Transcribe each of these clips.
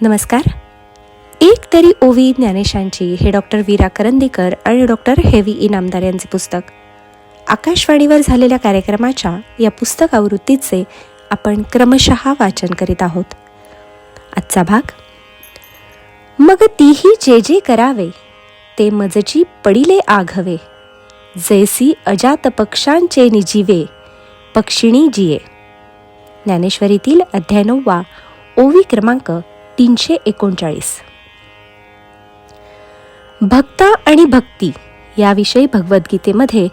नमस्कार. एक तरी ओवी ज्ञानेशांची हे डॉक्टर वीरा करंदीकर आणि डॉक्टर हेवी इनामदार यांचे पुस्तक. आकाशवाणीवर झालेल्या कार्यक्रमाच्या या पुस्तक आवृत्तीचे आपण क्रमशः वाचन करीत आहोत. आजचा भाग मग तीही जे जे करावे ते मजची पडिले आघवे. जैसी अजात पक्षांचे निजीवे पक्षिणी जिये. ज्ञानेश्वरीतील अध्याय नववा ओवी क्रमांक तीनशे एकोणचाळीस. भक्त आणि भक्ती याविषयी भगवद्गीतेमध्ये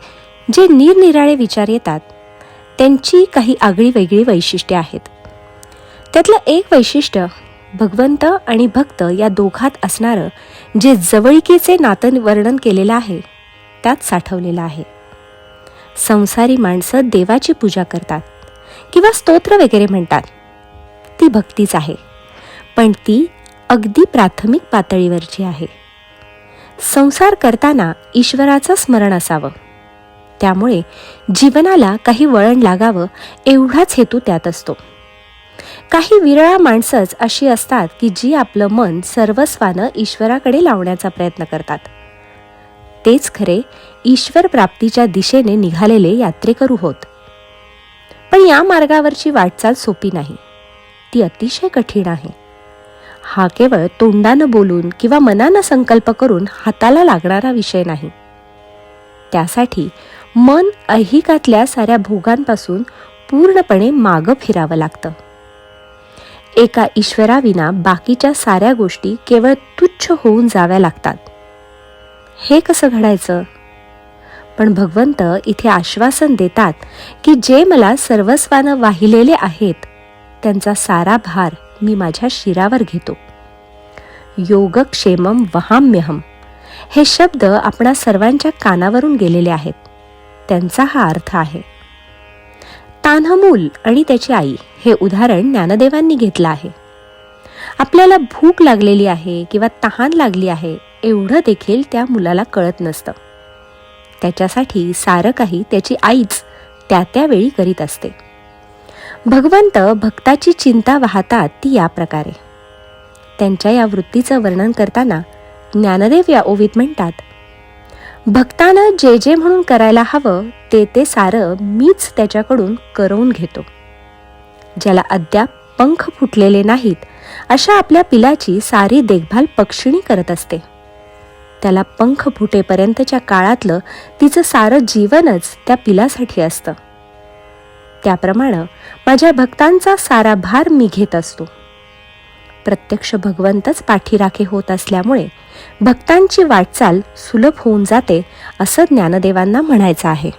जे निरनिराळे विचार येतात त्यांची काही आगळी वेगळी वैशिष्ट्ये आहेत. त्यातलं एक वैशिष्ट्य भगवंत आणि भक्त या दोघात असणारं जे जवळिकीचे नातं वर्णन केलेलं आहे त्यात साठवलेलं आहे. संसारी माणसं देवाची पूजा करतात किंवा स्तोत्र वगैरे म्हणतात ती भक्तीच आहे. पण ती अगदी प्राथमिक पातळीवरची आहे. संसार करताना ईश्वराचं स्मरण असावं. त्यामुळे जीवनाला काही वळण लागावं एवढाच हेतू त्यात असतो. काही विरळा माणसंच अशी असतात की जी आपलं मन सर्वस्वानं ईश्वराकडे लावण्याचा प्रयत्न करतात. तेच खरे ईश्वर प्राप्तीच्या दिशेने निघालेले यात्रेकरू होत. पण या मार्गावरची वाटचाल सोपी नाही. ती अतिशय कठीण आहे. हा केवळ तोंडानं बोलून किंवा मनानं संकल्प करून हाताला लागणारा विषय नाही. त्यासाठी मन ऐहिकातल्या साऱ्या भोगांपासून पूर्णपणे मागं फिरावं लागतं. एका ईश्वराविना बाकीच्या साऱ्या गोष्टी केवळ तुच्छ होऊन जाव्या लागतात. हे कसं घडायचं? पण भगवंत इथे आश्वासन देतात की जे मला सर्वस्वानं वाहिलेले आहेत त्यांचा सारा भार मी माझ्या शिरावर घेतो. योगक्षेमम वहाम्यहम हे शब्द आपणा सर्वांच्या कानावरून गेलेले आहेत. त्यांचा हा अर्थ आहे. तान्हमूल आणि त्याची आई हे उदाहरण ज्ञानदेवांनी घेतलं आहे. आपल्याला भूक लागलेली आहे किंवा तहान लागली आहे एवढं देखील त्या मुलाला कळत नसतं. त्याच्यासाठी सारं काही त्याची आईच त्या त्यावेळी करीत असते. भगवंत भक्ताची चिंता वाहतात ती या प्रकारे. त्यांच्या या वृत्तीचं वर्णन करताना ज्ञानदेव या ओवीत म्हणतात भक्तानं जे जे म्हणून करायला हवं ते ते सारं मीच त्याच्याकडून करवून घेतो. ज्याला अद्याप पंख फुटलेले नाहीत अशा आपल्या पिलाची सारी देखभाल पक्षिणी करत असते. त्याला पंख फुटेपर्यंतच्या काळातलं तिचं सारं जीवनच त्या पिलासाठी असतं. त्याप्रमाणे माझ्या भक्तांचा सारा भार मी घेत असतो. प्रत्यक्ष भगवंतच पाठीराखे होत असल्यामुळे भक्तांची वाटचाल सुलभ होऊन जाते असं ज्ञानदेवांना म्हणायचं आहे.